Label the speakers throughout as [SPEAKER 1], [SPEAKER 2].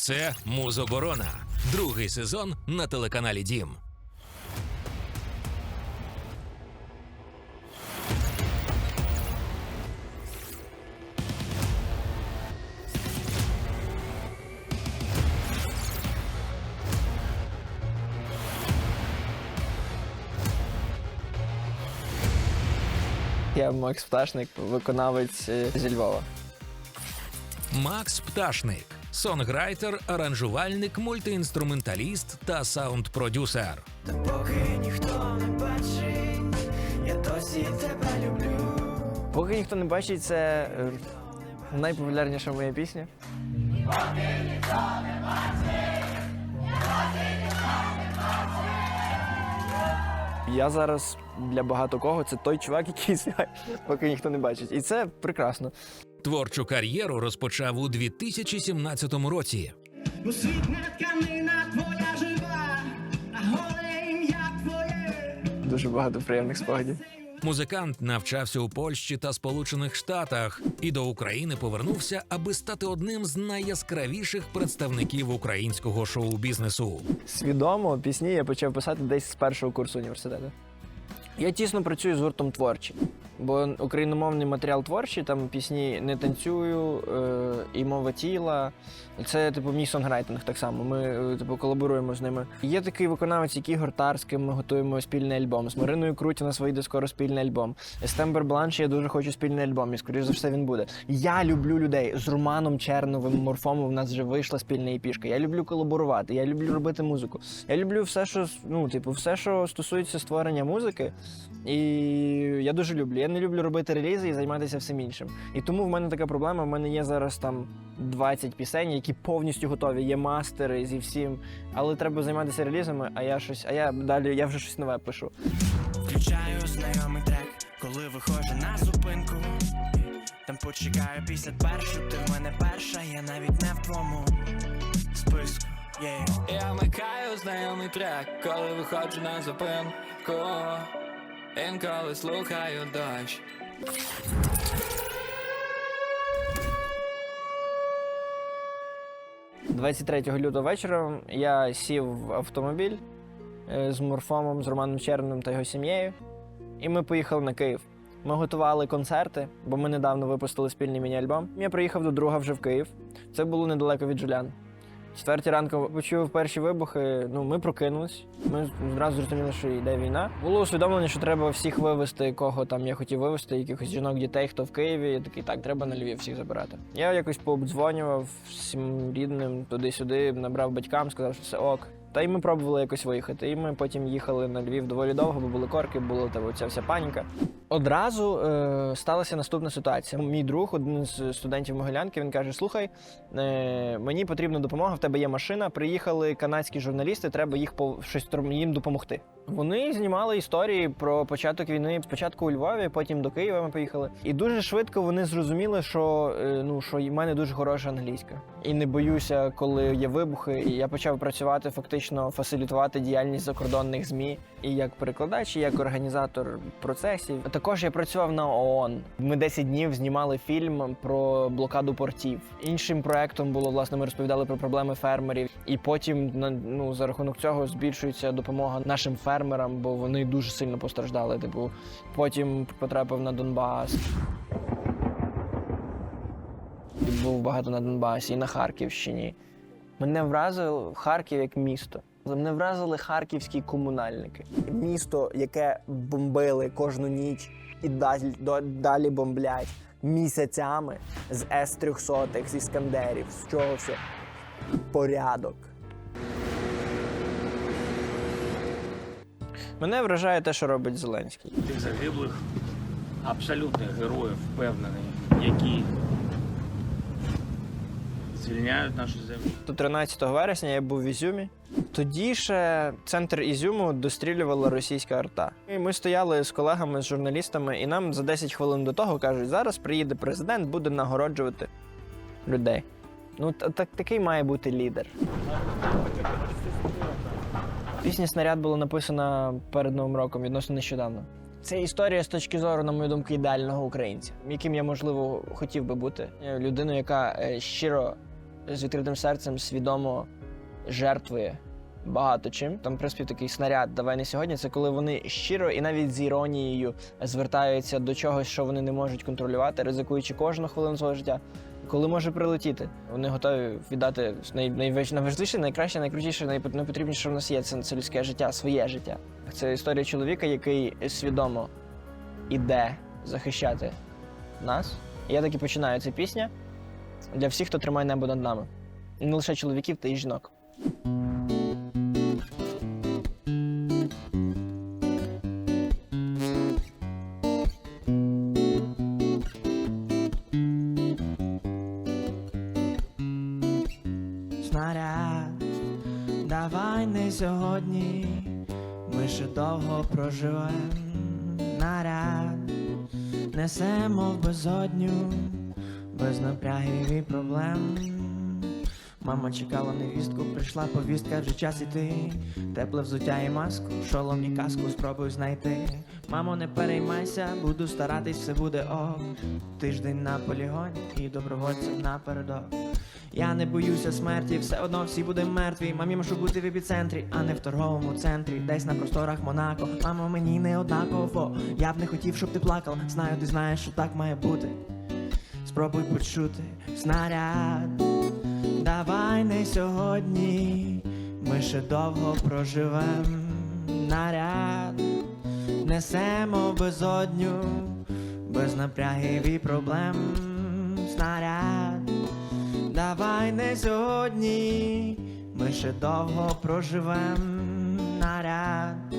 [SPEAKER 1] Це Музоборона, другий сезон на телеканалі Дім.
[SPEAKER 2] Я Макс Пташник, виконавець е, зі Львова.
[SPEAKER 1] Макс Пташник, сонграйтер, аранжувальник, мультиінструменталіст та саунд-продюсер.
[SPEAKER 3] Поки ніхто не бачить, я досі тебе люблю.
[SPEAKER 2] Поки ніхто не бачить, це е, найпопулярніша моя пісня. Я зараз для багато кого це той чувак, який співає, поки ніхто не бачить. І це прекрасно.
[SPEAKER 1] Творчу кар'єру розпочав у 2017 році.
[SPEAKER 3] Ну, світна тканина твоя жива, а голе ім'я твоє.
[SPEAKER 2] Дуже багато приємних спогадів.
[SPEAKER 1] Музикант навчався у Польщі та Сполучених Штатах і до України повернувся, аби стати одним з найяскравіших представників українського шоу-бізнесу.
[SPEAKER 2] Свідомо пісні я почав писати десь з першого курсу університету. Я тісно працюю з гуртом творчі, бо україномовний матеріал творчий, там пісні не танцюю е, і мова тіла. Це типу мій сонграйтинг так само. Ми е, типу колаборуємо з ними. Є такий виконавець, як Ігор Тарський, ми готуємо спільний альбом. З Мариною нас вийде скоро спільний альбом. З Тембер Бланш я дуже хочу спільний альбом, і скоріш за все він буде. Я люблю людей з Романом Черновим, Морфомом. У нас вже вийшла спільна епішка. Я люблю колаборувати, я люблю робити музику. Я люблю все, що ну, типу, все, що стосується створення музики. І я дуже люблю. Я не люблю робити релізи і займатися всім іншим. І тому в мене така проблема. В мене є зараз там 20 пісень, які повністю готові. Є мастери зі всім. Але треба займатися релізами, а я щось, а я далі я вже щось нове пишу.
[SPEAKER 3] Включаю знайомий трек, коли виходжу на зупинку. Там почекаю після першу, ти в мене перша, я навіть не в твоєму списку. Yeah.
[SPEAKER 4] Я вмикаю знайомий трек, коли виходжу на зупинку. Інколи слухаю дощ.
[SPEAKER 2] 23 лютого вечора я сів в автомобіль е, з Морфомом, з Романом Черним та його сім'єю, і ми поїхали на Київ. Ми готували концерти, бо ми недавно випустили спільний міні-альбом. Я приїхав до друга вже в Київ. Це було недалеко від Жулян. Четвертій ранку почув перші вибухи. Ну, ми прокинулись. Ми зразу зрозуміли, що йде війна. Було усвідомлення, що треба всіх вивезти, кого там я хотів вивезти, якихось жінок, дітей, хто в Києві. Я такий, так, треба на Львів всіх забирати. Я якось пообдзвонював всім рідним туди-сюди, набрав батькам, сказав, що все ок. Та й ми пробували якось виїхати. І ми потім їхали на Львів доволі довго, бо були корки, була та оця вся паніка. Одразу е, сталася наступна ситуація. Мій друг, один з студентів Могилянки, він каже: Слухай, е, мені потрібна допомога, в тебе є машина. Приїхали канадські журналісти, треба їх по щось їм допомогти. Вони знімали історії про початок війни спочатку у Львові, потім до Києва ми поїхали. І дуже швидко вони зрозуміли, що е, ну що в мене дуже хороша англійська. І не боюся, коли є вибухи. І я почав працювати фактично, фасилітувати діяльність закордонних змі і як перекладач, і як організатор процесів. Також я працював на ООН. Ми 10 днів знімали фільм про блокаду портів. Іншим проектом було власне. Ми розповідали про проблеми фермерів, і потім ну за рахунок цього збільшується допомога нашим фермерам, бо вони дуже сильно постраждали. Типу, потім потрапив на Донбас. Був багато на Донбасі і на Харківщині. Мене вразив Харків як місто. Мене вразили харківські комунальники. Місто, яке бомбили кожну ніч і далі, далі бомблять місяцями з С-300, з іскандерів, з чого все. Порядок. Мене вражає те, що робить Зеленський.
[SPEAKER 5] тих загиблих абсолютних героїв, впевнений, які звільняють нашу землю.
[SPEAKER 2] То 13 вересня я був в Ізюмі. Тоді ще центр Ізюму дострілювала російська арта. І ми стояли з колегами, з журналістами, і нам за 10 хвилин до того кажуть, зараз приїде президент, буде нагороджувати людей. Ну, та- так, такий має бути лідер. Пісня снаряд була написана перед Новим роком відносно нещодавно. Це історія з точки зору, на мою думку, ідеального українця, яким я, можливо, хотів би бути. Людиною, яка е, щиро з відкритим серцем свідомо жертвує багато чим. Там приспів такий снаряд Давай не сьогодні. Це коли вони щиро і навіть з іронією звертаються до чогось, що вони не можуть контролювати, ризикуючи кожну хвилину свого життя. Коли може прилетіти, вони готові віддати най, найваж- найважливіше, найкраще, найкрутіше, найпотрібніше, що в нас є. Це, це людське життя, своє життя. Це історія чоловіка, який свідомо іде захищати нас. Я так і починаю ця пісня для всіх, хто тримає небо над нами. Не лише чоловіків, та й жінок.
[SPEAKER 3] снаряд, давай не сьогодні, ми ще довго проживем наряд, несемо в безодню, без напрягів і проблем. Мама чекала невістку, прийшла повістка, вже час іти. Тепле взуття і маску, шолом і каску спробуй знайти. Мамо, не переймайся, буду старатись, все буде ок. Тиждень на полігоні і добровольцем напередок. Я не боюся смерті, все одно всі будемо мертві. Мамі мушу бути в епіцентрі, а не в торговому центрі, десь на просторах Монако. Мамо, мені не однаково. Я б не хотів, щоб ти плакала. Знаю, ти знаєш, що так має бути. Спробуй почути снаряд. Давай не сьогодні, ми ще довго проживем наряд, несемо безодню, без напрягів і проблем снаряд. Давай не сьогодні, ми ще довго проживем наряд,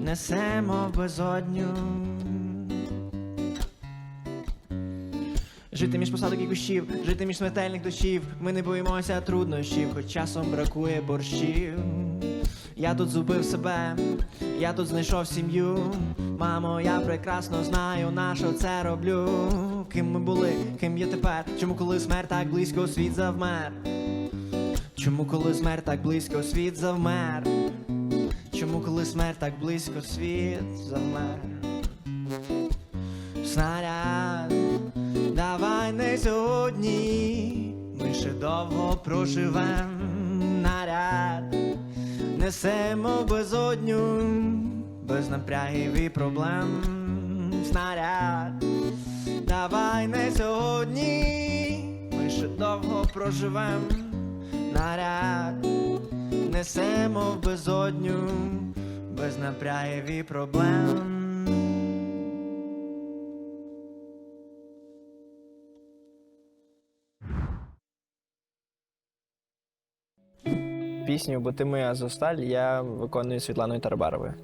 [SPEAKER 3] несемо безодню. Жити між посадок і кущів, жити між смертельних дощів. Ми не боїмося труднощів, хоч часом бракує борщів. Я тут зубив себе, я тут знайшов сім'ю. Мамо, я прекрасно знаю, на що це роблю. Ким ми були, ким є тепер? Чому коли смерть так близько світ завмер? Чому коли смерть так близько світ завмер? Чому коли смерть так близько світ завмер? Снаряд, сьогодні, ми ще довго проживем наряд, несемо безодню, без напрягів і проблем. Снаряд, давай не сьогодні, ми ще довго проживем наряд, несемо в безодню, без напрягів і проблем.
[SPEAKER 2] Пісню Бо ти моя зосталь я виконую Світланою Тарабаровою.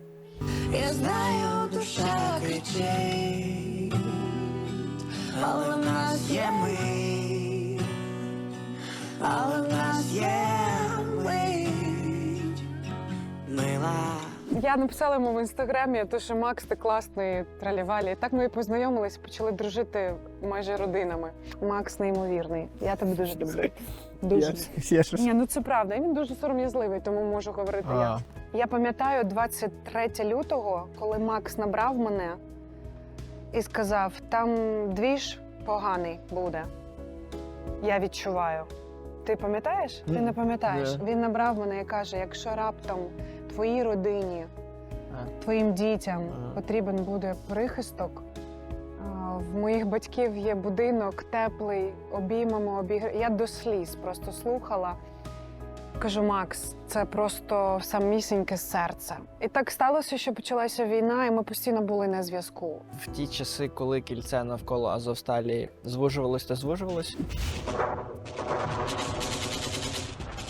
[SPEAKER 6] Я знаю, душа кричить, але в нас є ми, але в нас є ми, мила.
[SPEAKER 7] Я написала йому в інстаграмі, то що Макс, ти класний тралівалі. Так ми і познайомились, почали дружити майже родинами. Макс неймовірний. Я тебе дуже люблю. Дуже.
[SPEAKER 2] Я щось-
[SPEAKER 7] Ні, ну це правда. І Він дуже сором'язливий, тому можу говорити
[SPEAKER 2] А.
[SPEAKER 7] я. Я пам'ятаю 23 лютого, коли Макс набрав мене і сказав: там двіж поганий буде. Я відчуваю. Ти пам'ятаєш? Ти
[SPEAKER 2] Ні.
[SPEAKER 7] не пам'ятаєш.
[SPEAKER 2] Ні.
[SPEAKER 7] Він набрав мене і каже: якщо раптом твоїй родині, твоїм дітям потрібен буде прихисток. В моїх батьків є будинок теплий, обіймемо, обігр... Я до сліз просто слухала. Кажу, Макс, це просто самісіньке серце. І так сталося, що почалася війна, і ми постійно були на зв'язку.
[SPEAKER 2] В ті часи, коли кільце навколо Азовсталі звужувалось та звужувалось.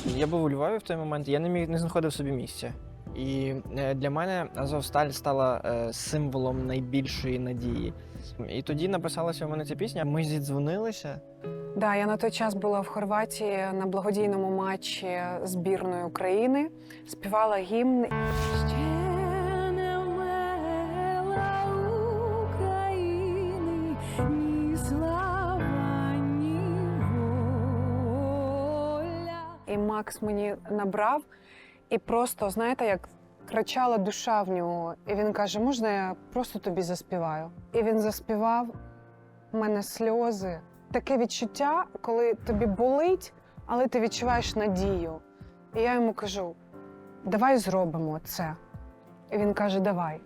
[SPEAKER 2] Я був у Львові в той момент, я не міг не знаходив собі місця. І е, для мене Азовсталь стала е, символом найбільшої надії. І тоді написалася у мене ця пісня. Ми зідзвонилися.
[SPEAKER 7] Да, я на той час була в Хорватії на благодійному матчі збірної України, співала гімн. І Макс мені набрав, і просто, знаєте, як кричала душа в нього. І він каже: можна я просто тобі заспіваю? І він заспівав, у мене сльози. Таке відчуття, коли тобі болить, але ти відчуваєш надію. І я йому кажу: давай зробимо це. І він каже, давай.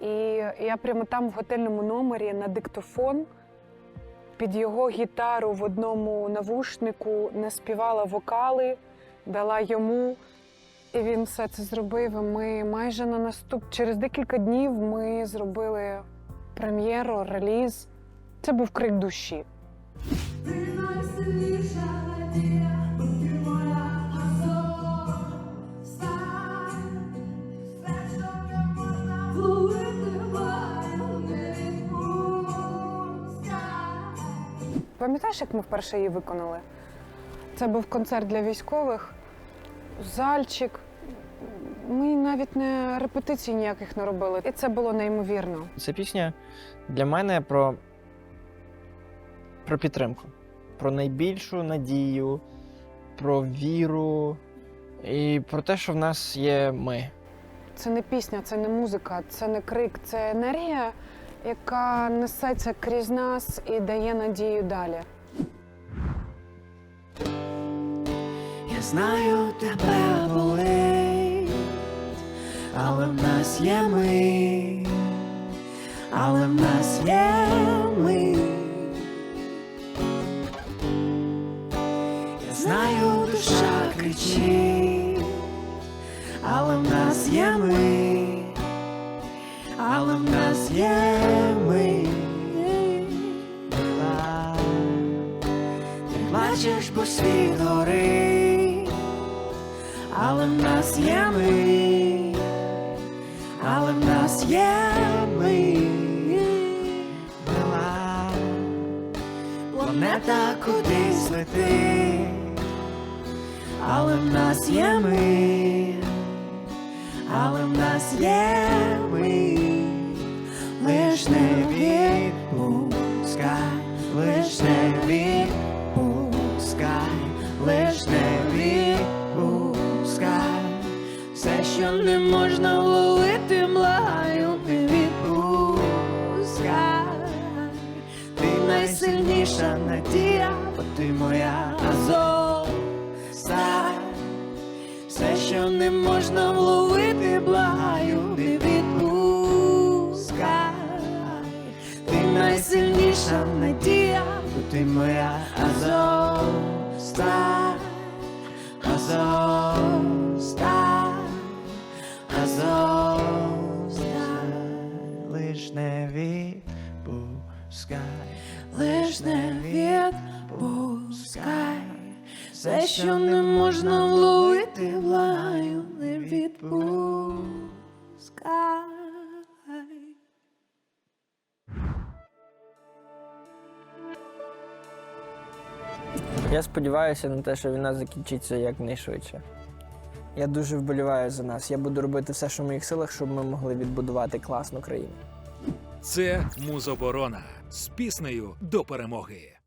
[SPEAKER 7] І я прямо там в готельному номері на диктофон під його гітару в одному навушнику наспівала вокали, дала йому. І він все це зробив. І ми майже на наступ через декілька днів ми зробили прем'єру, реліз. Це був крик душі. Пам'ятаєш, як ми вперше її виконали? Це був концерт для військових, зальчик. Ми навіть не репетицій ніяких не робили. І це було неймовірно.
[SPEAKER 2] Ця пісня для мене про, про підтримку, про найбільшу надію, про віру і про те, що в нас є ми.
[SPEAKER 7] Це не пісня, це не музика, це не крик, це енергія, яка несеться крізь нас і дає надію далі.
[SPEAKER 3] Я знаю, тебе болить, але в нас є ми, але в нас є ми. Я знаю, душа кричить, але в нас є ми, але в нас є ми. Ти плачеш, бо світ горить, але в нас є ми, в нас є ми. Мила. Планета кудись летить, але в нас є ми, але в нас є ми, лиш не відпускай, лиш не відпускай, найсильніша надія, бо ти моя азов. Стай, все, що не можна вловити, благаю, не відпускай. Ти найсильніша надія, бо ти моя азов. Стай, азов, Все, що не можна вловити, благаю, не відпускай.
[SPEAKER 2] Я сподіваюся на те, що війна закінчиться якнайшвидше. Я дуже вболіваю за нас. Я буду робити все, що в моїх силах, щоб ми могли відбудувати класну країну.
[SPEAKER 1] Це музоборона з піснею до перемоги.